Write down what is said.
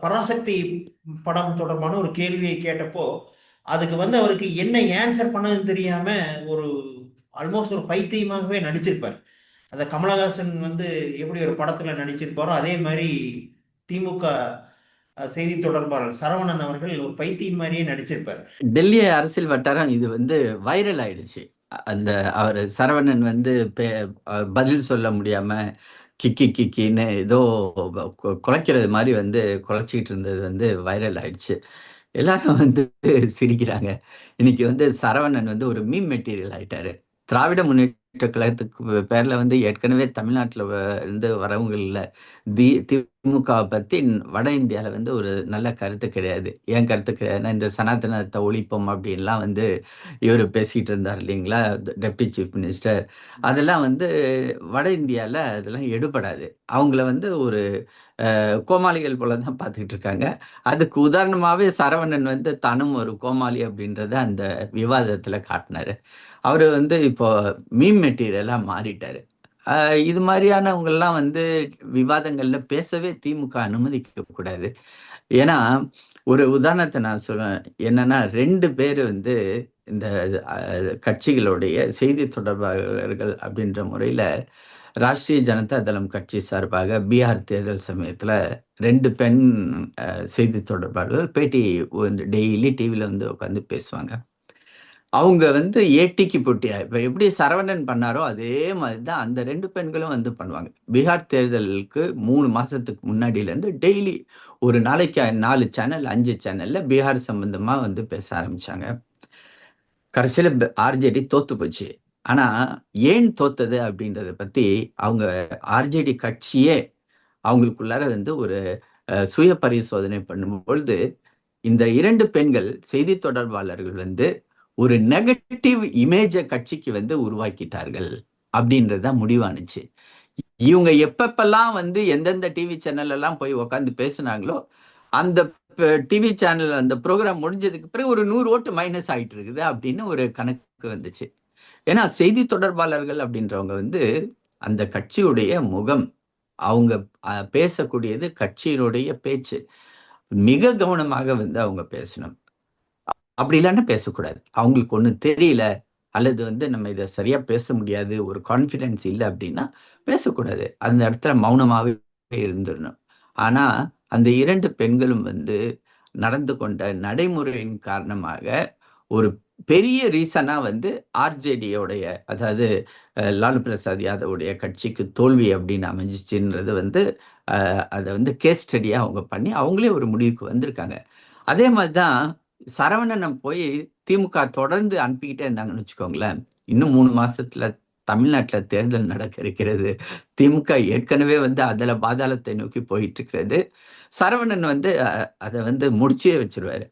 பராசக்தி படம் தொடர்பான ஒரு கேள்வியை கேட்டப்போ அதுக்கு வந்து அவருக்கு என்ன ஆன்சர் பண்ணதுன்னு தெரியாம ஒரு ஆல்மோஸ்ட் ஒரு பைத்தியமாகவே நடிச்சிருப்பார். அந்த கமலஹாசன் வந்து எப்படி ஒரு படத்துல நடிச்சிருப்பாரோ அதே மாதிரி திமுக செய்தி தொடர்பாளர் சரவணன் அவர்கள் ஒரு பைத்தியம் மாதிரியே நடிச்சிருப்பார். டெல்லி அரசியல் வட்டாரம் இது வந்து வைரல் ஆயிடுச்சு. அந்த அவர் சரவணன் வந்து பே- பதில் சொல்ல முடியாம கிக்கி கிக்கின்னு ஏதோ குலைக்கிறது மாதிரி வந்து குலைச்சிக்கிட்டு இருந்தது வந்து வைரல் ஆயிடுச்சு. எல்லாரும் வந்து சிரிக்கிறாங்க. இன்னைக்கு வந்து சரவணன் வந்து ஒரு மீம் மெட்டீரியல் ஆயிட்டாரு. திராவிட முன்னேற்ற கழகத்துக்கு பேர்ல வந்து ஏற்கனவே தமிழ்நாட்டில் இருந்து வரவங்கள தி திமுக பத்தி வட இந்தியாவில் வந்து ஒரு நல்ல கருத்து கிடையாது. ஏன் கருத்து கிடையாதுன்னா இந்த சனாதனத்தை ஒழிப்போம் அப்படின்லாம் வந்து இவர் பேசிட்டு இருந்தார் இல்லைங்களா? Deputy chief minister. அதெல்லாம் வந்து வட இந்தியாவில் அதெல்லாம் எடுபடாது. அவங்கள வந்து ஒரு அஹ், கோமாளிகள் போல தான் பார்த்துக்கிட்டு இருக்காங்க. அதுக்கு உதாரணமாகவே சரவணன் வந்து தானும் ஒரு கோமாளி அப்படின்றத அந்த விவாதத்தில் காட்டினாரு. அவர் வந்து இப்போ மீம் மெட்டீரியலாக மாறிட்டாரு. ஆஹ் இது மாதிரியானவங்கெல்லாம் வந்து விவாதங்கள்ல பேசவே திமுக அனுமதிக்க கூடாது ஏன்னா ஒரு உதாரணத்தை நான் சொல்றேன். என்னன்னா ரெண்டு பேர் வந்து இந்த கட்சிகளுடைய செய்தி தொடர்பாளர்கள் அப்படின்ற முறையில ராஷ்டிரிய ஜனதா தளம் கட்சி சார்பாக பீகார் தேர்தல் சமயத்துல ரெண்டு பெண் செய்தி தொடர்பாளர்கள் பேட்டி டெய்லி டிவியில் வந்து உட்காந்து பேசுவாங்க. அவங்க வந்து ஏட்டிக்கு போட்டியா? இப்போ எப்படி சரவணன் பண்ணாரோ அதே மாதிரி தான் அந்த ரெண்டு பெண்களும் வந்து பண்ணுவாங்க. பீகார் தேர்தலுக்கு மூணு மாதத்துக்கு முன்னாடியிலேருந்து டெய்லி ஒரு நாளைக்கு நாலு சேனல் அஞ்சு சேனலில் பீகார் சம்மந்தமாக வந்து பேச ஆரம்பித்தாங்க கடைசியில் ஆர்ஜேடி தோத்து போச்சு. ஆனால் ஏன் தோத்தது அப்படின்றத பற்றி அவங்க ஆர்ஜேடி கட்சியே அவங்களுக்குள்ளார வந்து ஒரு சுய பரிசோதனை பண்ணும் பொழுது இந்த இரண்டு பெண்கள் செய்தி தொடர்பாளர்கள் வந்து ஒரு நெகட்டிவ் இமேஜை கட்சிக்கு வந்து உருவாக்கிட்டார்கள் அப்படின்றது தான் முடிவானுச்சு. இவங்க எப்பப்பெல்லாம் வந்து எந்தெந்த டிவி சேனல் எல்லாம் போய் உக்காந்து பேசுனாங்களோ அந்த டிவி சேனல் அந்த ப்ரோக்ராம் முடிஞ்சதுக்கு பிறகு ஒரு நூறு ஓட்டு மைனஸ் ஆயிட்டு இருக்குது அப்படின்னு ஒரு கணக்கு வந்துச்சு. ஏன்னா செய்தி தொடர்பாளர்கள் அப்படின்றவங்க வந்து அந்த கட்சியுடைய முகம் அவங்க பேசக்கூடியது கட்சியினுடைய பேச்சு மிக கவனமாக வந்து அவங்க பேசணும். அப்படி இல்லைன்னா பேசக்கூடாது. அவங்களுக்கு ஒன்றும் தெரியல அல்லது வந்து நம்ம இதை சரியாக பேச முடியாது ஒரு கான்ஃபிடென்ஸ் இல்லை அப்படின்னா பேசக்கூடாது. அந்த இடத்துல மௌனமாகவே இருந்துடணும். ஆனால் அந்த இரண்டு பெண்களும் வந்து நடந்து கொண்ட நடைமுறையின் காரணமாக ஒரு பெரிய ரீசனாக வந்து ஆர்ஜேடியோடைய அதாவது லாலு பிரசாத் யாதவுடைய கட்சிக்கு தோல்வி அப்படின்னு அமைஞ்சிச்சுன்றது வந்து அதை வந்து கேஸ் ஸ்டடியாக அவங்க பண்ணி அவங்களே ஒரு முடிவுக்கு வந்திருக்காங்க. அதே மாதிரி தான் சரவணனை போய் திமுக தொடர்ந்து அனுப்பிக்கிட்டே இருந்தாங்கன்னு வச்சுக்கோங்களேன். இன்னும் மூணு மாசத்துல தமிழ்நாட்டில் தேர்தல் நடக்க இருக்கிறது. திமுக ஏற்கனவே வந்து அதில் பாதாளத்தை நோக்கி போயிட்டு இருக்கிறது. சரவணன் வந்து அதை வந்து முடிச்சே வச்சிருவாரு.